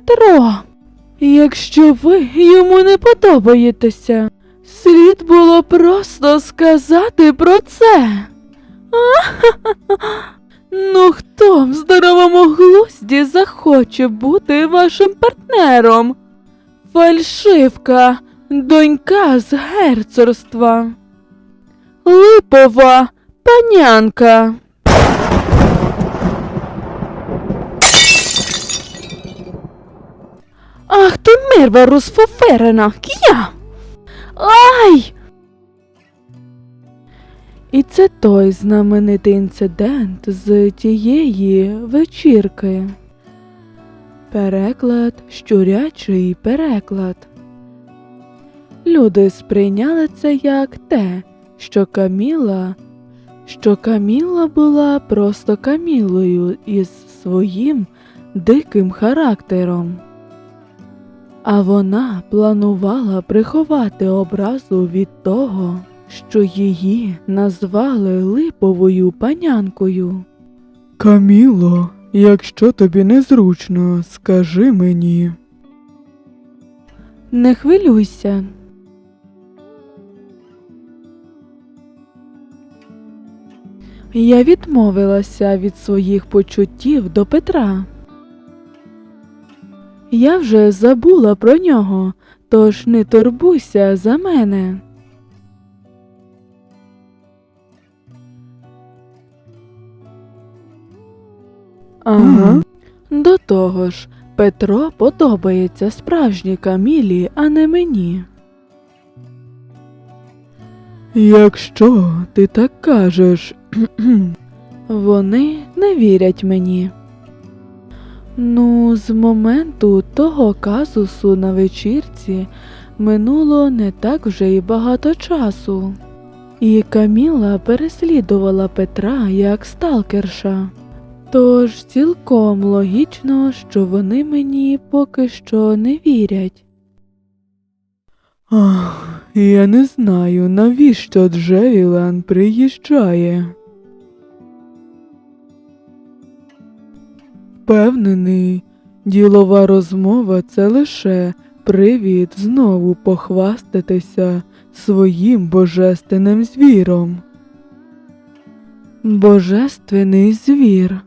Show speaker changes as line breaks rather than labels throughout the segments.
Петро. Якщо ви йому не подобаєтеся, слід було просто сказати про це. Ну хто в здоровому глузді захоче бути вашим партнером? Фальшивка, донька з герцорства. Липова панянка. Ах ти мирва розфоферена, кія! Ай! І це той знаменитий інцидент з тієї вечірки. Переклад, щурячий переклад. Люди сприйняли це як те, що Каміла, що Каміла була просто Камілою із своїм диким характером. А вона планувала приховати образу від того, що її назвали липовою панянкою.
Каміло, якщо тобі незручно, скажи мені.
Не хвилюйся. Я відмовилася від своїх почуттів до Петра. Я вже забула про нього, тож не турбуйся за мене. Ага. До того ж, Петро подобається справжній Камілі, а не мені.
Якщо ти так кажеш,
Вони не вірять мені. Ну, з моменту того казусу на вечірці минуло не так вже й багато часу. І Каміла переслідувала Петра як сталкерша. Тож цілком логічно, що вони мені поки що не вірять.
ах, я не знаю, навіщо Джевілан приїжджає. Впевнений, ділова розмова це лише привід знову похвастатися своїм божественним звіром.
Божественний звір.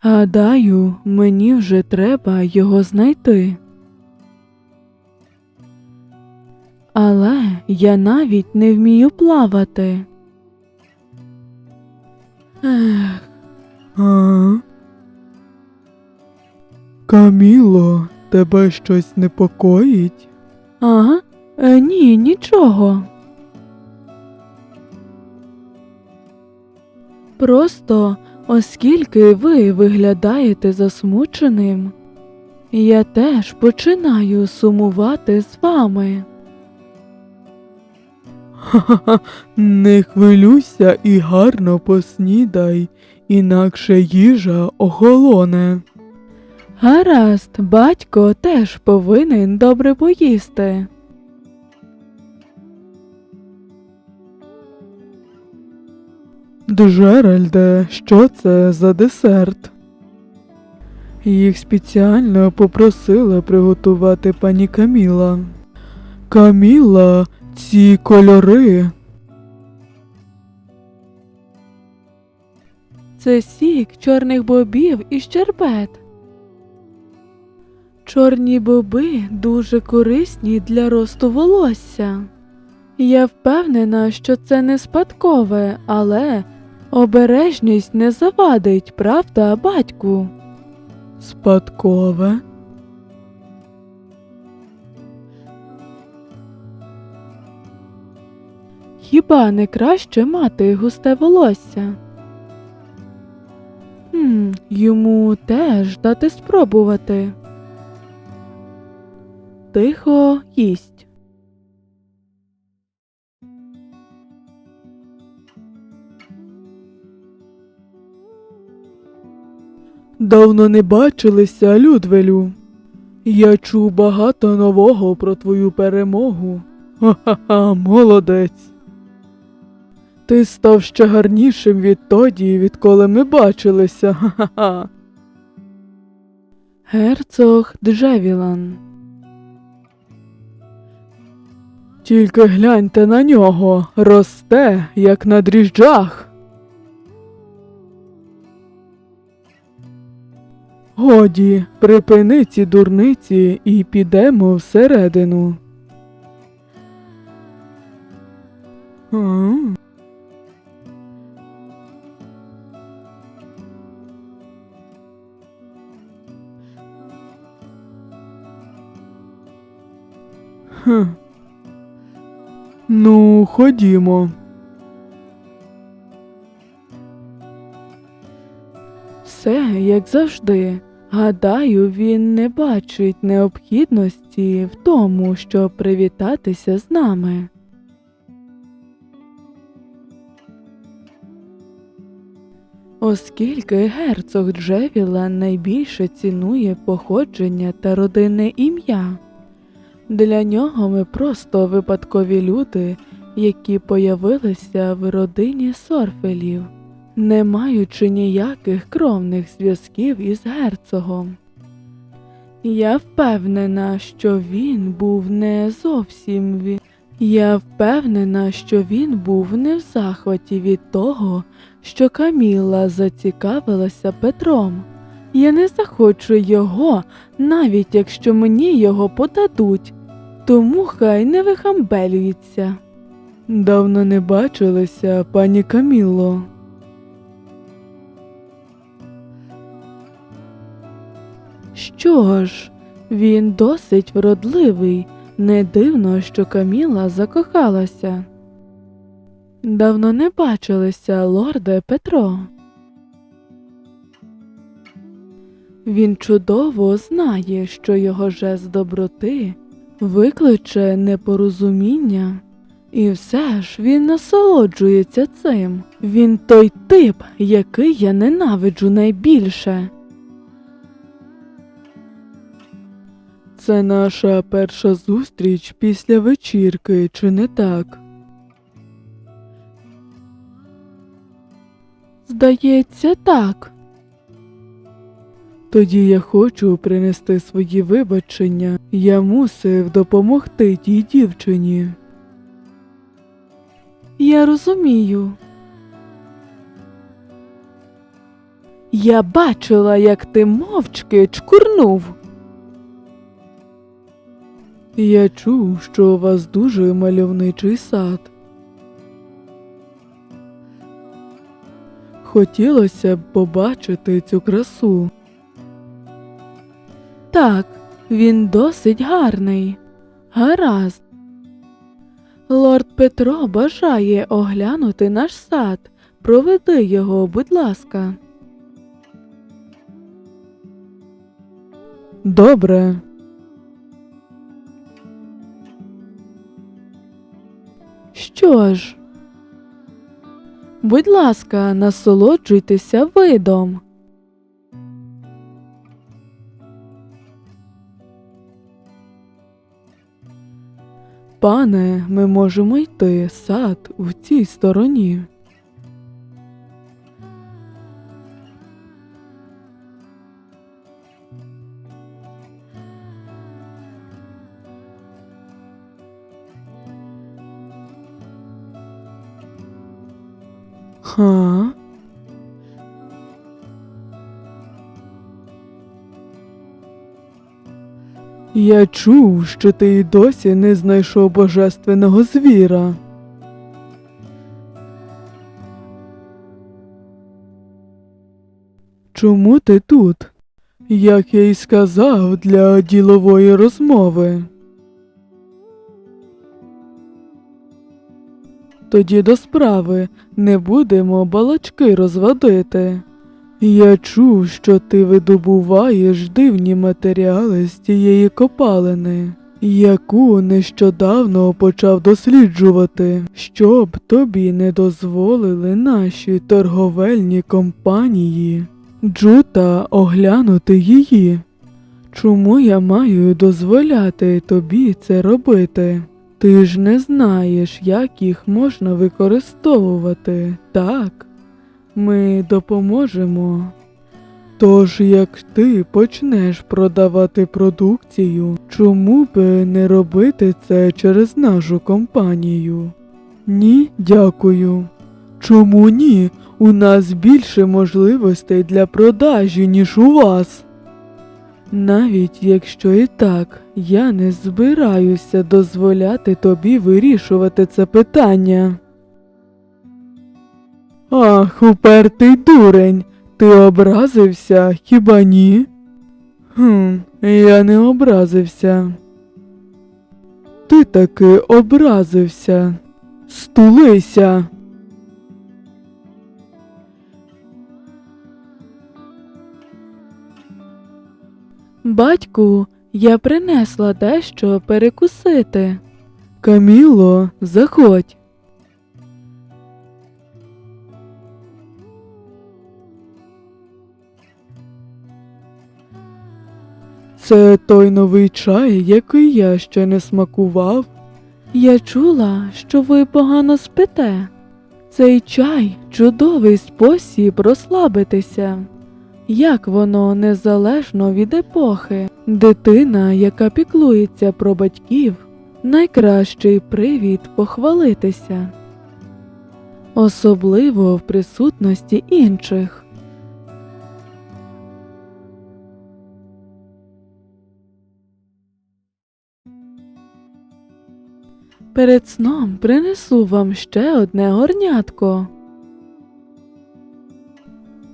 Гадаю, мені вже треба його знайти. Але я навіть не вмію плавати. Ех,
А? Каміло, тебе щось непокоїть?
ага, е, ні, нічого. Просто, оскільки ви виглядаєте засмученим, я теж починаю сумувати з вами.
Ха-ха-ха, не хвилюйся і гарно поснідай, інакше їжа охолоне.
Гаразд, батько теж повинен добре поїсти.
Джеральде, що це за десерт? Їх спеціально попросила приготувати пані Каміла. Каміла, ці кольори.
Це сік чорних бобів і щербет. Чорні боби дуже корисні для росту волосся. Я впевнена, що це не спадкове, але обережність не завадить, правда, батьку?
Спадкове.
Хіба не краще мати густе волосся? Хм, йому теж дати спробувати. Тихо їсть.
Давно не бачилися, Людвелю. Я чув багато нового про твою перемогу. Ха-ха-ха, молодець. Ти став ще гарнішим відтоді, відколи ми бачилися. Ха-ха-ха.
Герцог Джевілан.
Тільки гляньте на нього, росте, як на дріжджах. Годі, припини ці дурниці і підемо всередину. Хм. Ну, ходімо.
Все як завжди. Гадаю, він не бачить необхідності в тому, щоб привітатися з нами. Оскільки герцог Джевіла найбільше цінує походження та родинне ім'я, для нього ми просто випадкові люди, які появилися в родині Сорфелів, не маючи ніяких кровних зв'язків із герцогом. Я впевнена, що він був не зовсім ві... Я впевнена, що він був не в захваті від того, що Каміла зацікавилася Петром. Я не захочу його, навіть якщо мені його подадуть, тому хай не вихамбелюється.
Давно не бачилися, пані Каміло.
Що ж, він досить вродливий, не дивно, що Каміла закохалася. Давно не бачилися, лорде Петро. Він чудово знає, що його жест доброти викличе непорозуміння. І все ж він насолоджується цим. Він той тип, який я ненавиджу найбільше.
Це наша перша зустріч після вечірки, чи не так?
Здається, так.
Тоді я хочу принести свої вибачення. Я мусив допомогти тій дівчині.
Я розумію. Я бачила, як ти мовчки чкурнув.
Я чув, що у вас дуже мальовничий сад. Хотілося б побачити цю красу.
Так, він досить гарний. Гаразд. Лорд Петро бажає оглянути наш сад. Проведи його, будь ласка.
Добре.
Що ж? Будь ласка, насолоджуйтеся видом.
Пане, ми можемо йти сад у цій стороні. Я чув, що ти й досі не знайшов божественного звіра. Чому ти тут? Як я й сказав для ділової розмови. Тоді до справи не будемо балачки розводити. Я чув, що ти видобуваєш дивні матеріали з тієї копалини, яку нещодавно почав досліджувати, щоб тобі не дозволили наші торговельні компанії Джута оглянути її. Чому я маю дозволяти тобі це робити? Ти ж не знаєш, як їх можна використовувати, так? Ми допоможемо. Тож, як ти почнеш продавати продукцію, чому б не робити це через нашу компанію? Ні, дякую. Чому ні? У нас більше можливостей для продажі, ніж у вас. Навіть якщо і так, я не збираюся дозволяти тобі вирішувати це питання. Ах, упертий дурень, ти образився, хіба ні? Хм, я не образився. Ти таки образився. Стулися.
Батьку, я принесла дещо перекусити.
Каміло, заходь. Це той новий чай, який я ще не смакував.
Я чула, що ви погано спите. Цей чай чудовий спосіб розслабитися. Як воно незалежно від епохи, дитина, яка піклується про батьків, найкращий привід похвалитися, особливо в присутності інших. Перед сном принесу вам ще одне горнятко.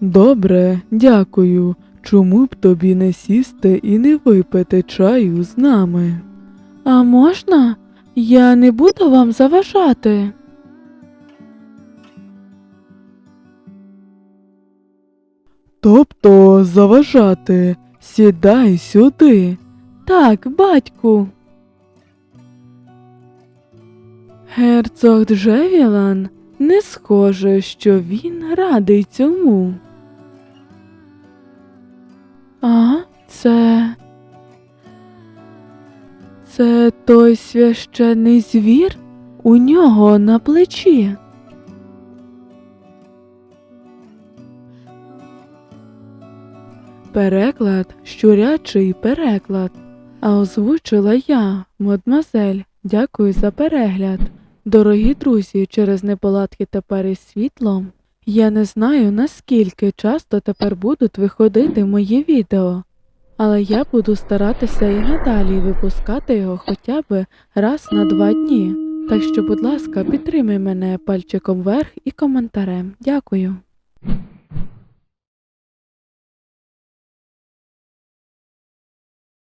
Добре, дякую. Чому б тобі не сісти і не випити чаю з нами?
А можна? Я не буду вам заважати.
Тобто заважати, сідай сюди.
Так, батьку. Герцог Джевілан не схоже, що він радий цьому. А, це. Це той священний звір у нього на плечі. Переклад щурячий переклад. А озвучила я, мадмазель. Дякую за перегляд. Дорогі друзі, через неполадки тепер із світлом. Я не знаю, наскільки часто тепер будуть виходити мої відео, але я буду старатися і надалі випускати його хоча б раз на два дні. Так що, будь ласка, підтримай мене пальчиком вверх і коментарем. Дякую.